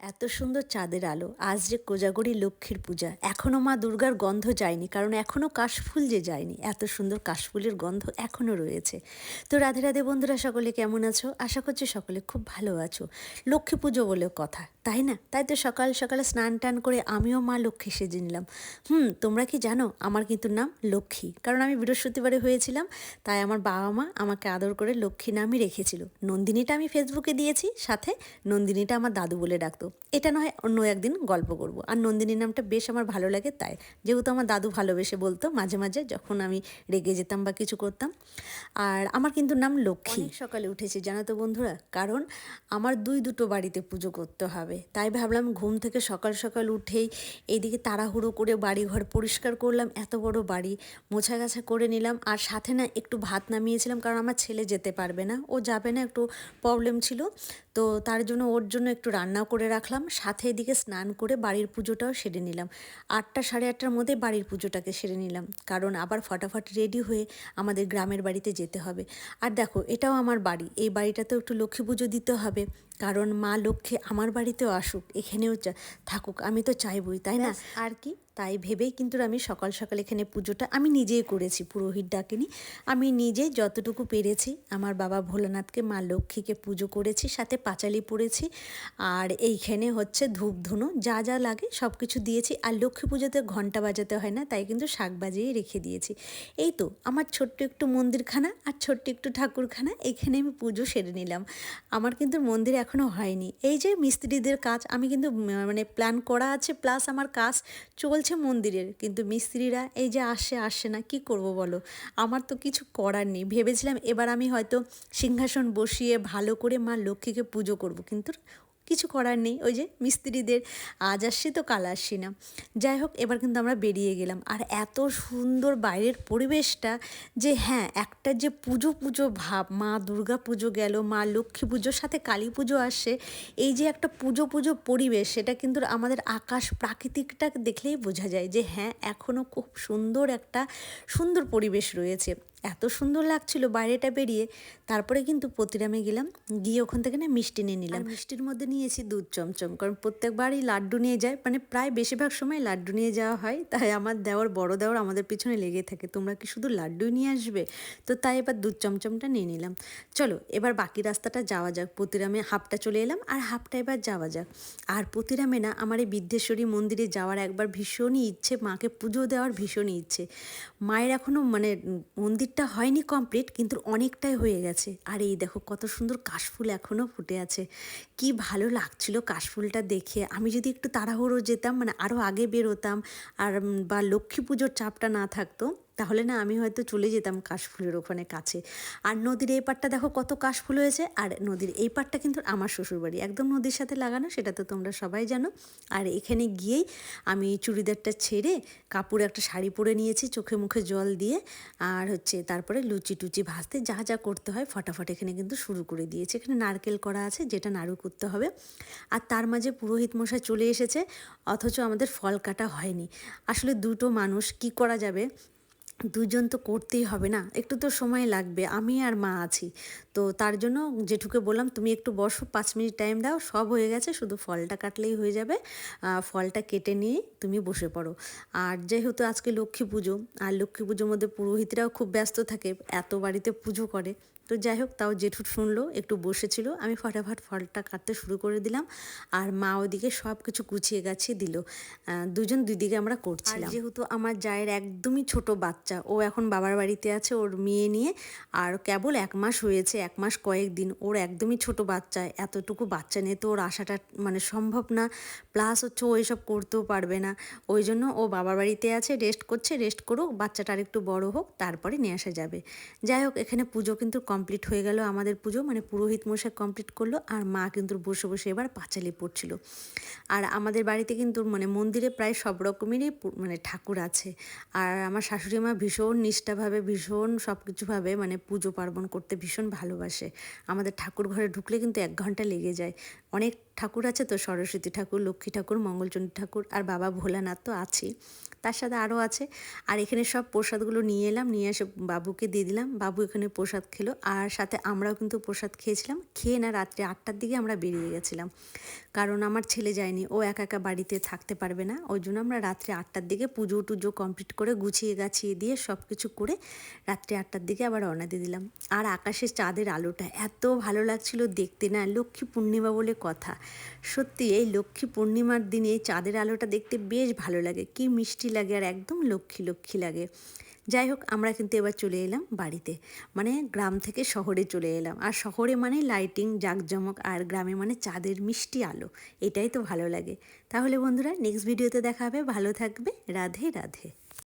এত সুন্দর চাঁদের আলো, আজ যে কোজাগরি লক্ষ্মীর পূজা। এখনও মা দুর্গার গন্ধ যায়নি, কারণ এখনও কাশফুল যে যায়নি, এত সুন্দর কাশফুলের গন্ধ এখনও রয়েছে। তো রাধে রাধে বন্ধুরা, সকলে কেমন আছো? আশা করছি সকলে খুব ভালো আছো। লক্ষ্মী পুজো বলেও কথা, তাই না? তাই তো সকাল সকালে স্নান টান করে আমিও মা লক্ষ্মী সেজে নিলাম। হুম, তোমরা কি জানো আমার কিন্তু নাম লক্ষ্মী, কারণ আমি বৃহস্পতিবারে হয়েছিলাম, তাই আমার বাবা মা আমাকে আদর করে লক্ষ্মী নামই রেখেছিল। নন্দিনীটা আমি ফেসবুকে দিয়েছি, সাথে নন্দিনীটা আমার দাদু বলে ডাকতো। এটা নয় অন্য একদিন গল্প করব। আর নন্দিনী নামটা বেশ আমার ভালো লাগে, তাই। যেহেতু আমার দাদু ভালোবেসে বলতো, মাঝে মাঝে যখন আমি রেগে যেতাম বা কিছু করতাম। আর আমার কিন্তু নাম লক্ষ্মী। সকালে উঠেছি, জানো তো বন্ধুরা। কারণ আমার দুই দুটো বাড়িতে পুজো করতে হবে। তাই ভাবলাম ঘুম থেকে সকাল সকাল উঠেই এইদিকে তাড়াহুড়ো করে বাড়ি ঘর পরিষ্কার করলাম, এত বড় বাড়ি মোছা গাছা করে নিলাম। আর সাথে না একটু ভাত নামিয়েছিলাম, কারণ আমার ছেলে যেতে পারবে না। ও যাবে না, একটু প্রবলেম ছিল। তো তার জন্য ওর জন্য একটু রান্না করে রাখলাম, সাথে এদিকে স্নান করে বাড়ির পুজোটাও সেরে নিলাম। আটটা সাড়ে আটটার মধ্যে বাড়ির পুজোটাকে সেরে নিলাম, কারণ আবার ফটাফট রেডি হয়ে আমাদের গ্রামের বাড়িতে যেতে হবে। আর দেখো, এটাও আমার বাড়ি, এই বাড়িটাতেও একটু লক্ষ্মী পুজো দিতে হবে, কারণ মা লক্ষ্মী আমার বাড়িতেও আসুক, এখানেও থাকুক, আমি তো চাইবই, তাই না? আর কি? তাই ভেবেই কিন্তু আমি সকাল সকাল এখানে পুজোটা আমি নিজেই করেছি, পুরোহিত ডাকিনি। আমি নিজে যতটুকু পেরেছি, আমার বাবা ভোলানাথকে, মা লক্ষ্মীকে পুজো করেছি, সাথে পাঁচালি পড়েছি, আর এইখানে হচ্ছে ধূপ ধুনো যা যা লাগে সব কিছু দিয়েছি, আর লক্ষ্মী পুজোতে ঘণ্টা বাজাতে হয় না, তাই কিন্তু শাক বাজিয়েই রেখে দিয়েছি। এই তো, আমার ছোট্ট একটু মন্দিরখানা আর ছোট্ট একটু ঠাকুরখানা, এখানে আমি পুজো সেরে নিলাম। আমার কিন্তু মন্দির এখনও হয়নি। এই যে মিস্ত্রিদের কাজ, আমি কিন্তু মানে প্ল্যান করা আছে প্লাস আমার কাজ চলছে মন্দিরের। কিন্তু মিস্ত্রিরা, এই যে আসে আসে না, কি করব বলো? আমার তো কিছু করার নেই। ভেবেছিলাম এবার আমি হয়তো সিংহাসন বসিয়ে ভালো করে মা লক্ষ্মীকে পুজো করব। কিন্তু কিছু করার নেই। ওই যে মিস্ত্রিদের আজ আসছি তো কাল আসছি না। যাই হোক, এবার কিন্তু আমরা বেরিয়ে গেলাম। আর এত সুন্দর বাইরের পরিবেশটা যে হ্যাঁ একটা যে পুজো পুজো ভাব, মা দুর্গা পুজো গেল, মা লক্ষ্মী পুজোর সাথে কালী পুজো আসে এই যে একটা পুজো পুজো পরিবেশ, সেটা কিন্তু আমাদের আকাশ প্রাকৃতিকটা দেখলেই বোঝা যায় যে হ্যাঁ এখনও খুব সুন্দর একটা সুন্দর পরিবেশ রয়েছে। এত সুন্দর লাগছিল বাইরেটা বেরিয়ে। তারপরে কিন্তু প্রতিরামে গেলাম, গিয়ে ওখান থেকে না মিষ্টি নিয়ে নিলাম। মিষ্টির মধ্যে নিয়েছি দুধ চমচম, কারণ প্রত্যেকবারই লাড্ডু নিয়ে যায় মানে প্রায় বেশিরভাগ সময় লাড্ডু নিয়ে যাওয়া হয়, তাই আমার দেওয়ার, বড় দেওয়ার আমাদের পিছনে লেগে থাকে। তোমরা কি শুধু লাড্ডুই নিয়ে আসবে? তো তাই এবার দুধ চমচমটা নিয়ে নিলাম। চলো, এবার বাকি রাস্তাটা যাওয়া যাক। প্রতিরামে হাফটা চলে এলাম, আর হাফটা এবার যাওয়া যাক। আর প্রতিরামে না, আমার এই বিদ্যেশ্বরী মন্দিরে যাওয়ার একবার ভীষণই ইচ্ছে, মাকে পুজো দেওয়ার ভীষণই ইচ্ছে। মায়ের এখনও মানে মন্দির মন্দিরটা হয়নি কমপ্লিট কিন্তু অনেকটাই হয়ে গেছে। আর এই দেখো, কত সুন্দর কাশফুল এখনও ফুটে আছে। কি ভালো লাগছিল কাশফুলটা দেখে। আমি যদি একটু তাড়াহুড়ো যেতাম মানে আরও আগে বেরোতাম, আর বা লক্ষ্মী পুজোর চাপটা না থাকতো তাহলে না আমি হয়তো চলে যেতাম কাশফুলের ওখানে কাছে। আর নদীর এই পাটটা দেখো কত কাশফুল হয়েছে। আর নদীর এই পাটটা কিন্তু আমার শ্বশুরবাড়ি। একদম নদীর সাথে লাগানো, সেটা তো তোমরা সবাই জানো। আর এখানে গিয়েই আমি চুড়িদারটা ছেড়ে কাপড়ে একটা শাড়ি পরে নিয়েছি, চোখে মুখে জল দিয়ে। আর হচ্ছে তারপরে লুচি টুচি ভাজতে যা যা করতে হয় ফটাফট এখানে কিন্তু শুরু করে দিয়েছে। এখানে নারকেল করা আছে, যেটা নাড়ু করতে হবে। আর তার মাঝে পুরোহিত মশাই চলে এসেছে, অথচ আমাদের ফল কাটা হয়নি। আসলে দুটো মানুষ কি করা যাবে? দুজন তো করতেই হবে না, একটু তো সময় লাগবে, আমি আর মা আছি। তো তার জন্য জেঠুকে বললাম, তুমি একটু বসো, পাঁচ মিনিট টাইম দাও, সব হয়ে গেছে, শুধু ফলটা কাটলেই হয়ে যাবে ফলটা কেটে নিয়ে তুমি বসে পড়ো। আর যেহেতু আজকে লক্ষ্মী পুজো, আর লক্ষ্মী পুজোর মধ্যে পুরোহিতরাও খুব ব্যস্ত থাকে, এত বাড়িতে পুজো করে তো যাই হোক, তাও জেঠু শুনলো, একটু বসেছিল। আমি ফটাফট ফলটা কাটতে শুরু করে দিলাম আর মা ওদিকে সব কিছু গুছিয়ে গাছিয়ে দিল। দুজন দুই দিকে আমরা করছিলাম। যেহেতু আমার জায়ের একদমই ছোট বাচ্চা, ও এখন বাবার বাড়িতে আছে, ওর মেয়ে নিয়ে, আর কেবল এক মাস হয়েছে, এক মাস কয়েকদিন ওর একদমই ছোট বাচ্চা, এতটুকু বাচ্চা নিয়ে তো ওর আসাটা মানে সম্ভব না। প্লাস হচ্ছে ও এসব করতেও পারবে না। ওই জন্য ও বাবার বাড়িতে আছে রেস্ট করছে রেস্ট করুক, বাচ্চাটা আর একটু বড় হোক, তারপরে নিয়ে আসা যাবে। যাই হোক, এখানে পুজো কিন্তু কমপ্লিট হয়ে গেল আমাদের পুজো। মানে পুরোহিত মশাই কমপ্লিট করল আর মা কিন্তু বসে বসে এবার পাঁচালি পড়ছিল। আর আমাদের বাড়িতে কিন্তু মানে মন্দিরে প্রায় সব রকমেরই মানে ঠাকুর আছে। আর আমার শাশুড়ি মা ভীষণ নিষ্ঠাভাবে, ভীষণ সব কিছুভাবে মানে পুজো পার্বণ করতে ভীষণ ভালোবাসে। আমাদের ঠাকুর ঘরে ঢুকলে কিন্তু এক ঘণ্টা লেগে যায়। অনেক ঠাকুর আছে তো, সরস্বতী ঠাকুর, লক্ষ্মী ঠাকুর মঙ্গলচণ্ডী ঠাকুর আর বাবা ভোলানাথ তো আছেই। তার সাথে আরও আছে। আর এখানে সব প্রসাদগুলো নিয়ে এলাম, নিয়ে এসে বাবুকে দিয়ে দিলাম। বাবু এখানে প্রসাদ খেলো। আর সাথে আমরাও কিন্তু প্রসাদ খেয়েছিলাম। খেয়ে না রাত্রে আটটার দিকে আমরা বেরিয়ে গেছিলাম। কারণ আমার ছেলে যায়নি, ও একা একা বাড়িতে থাকতে পারবে না। ওই জন্য আমরা রাত্রে আটটার দিকে পুজো টুজো কমপ্লিট করে গুছিয়ে গাছিয়ে দিয়ে সব কিছু করে রাত্রে আটটার দিকে আবার রওনা দিয়ে দিলাম। আর আকাশের চাঁদের আলোটা এত ভালো লাগছিল দেখতে না, লক্ষ্মী পূর্ণিমা বলে কথা। সত্যি এই লক্ষ্মী পূর্ণিমার দিনে চাঁদের আলোটা দেখতে বেশ ভালো লাগে। কি মিষ্টি লাগে আর একদম লক্ষ্মী লক্ষ্মী লাগে। যাই হোক, আমরা কিন্তু এবার চলে এলাম বাড়িতে। মানে গ্রাম থেকে শহরে চলে এলাম। আর শহরে মানে লাইটিং জাঁকজমক আর গ্রামে মানে চাঁদের মিষ্টি আলো। এটাই তো ভালো লাগে। তাহলে বন্ধুরা নেক্সট ভিডিওতে দেখা হবে। ভালো থাকবে। রাধে রাধে।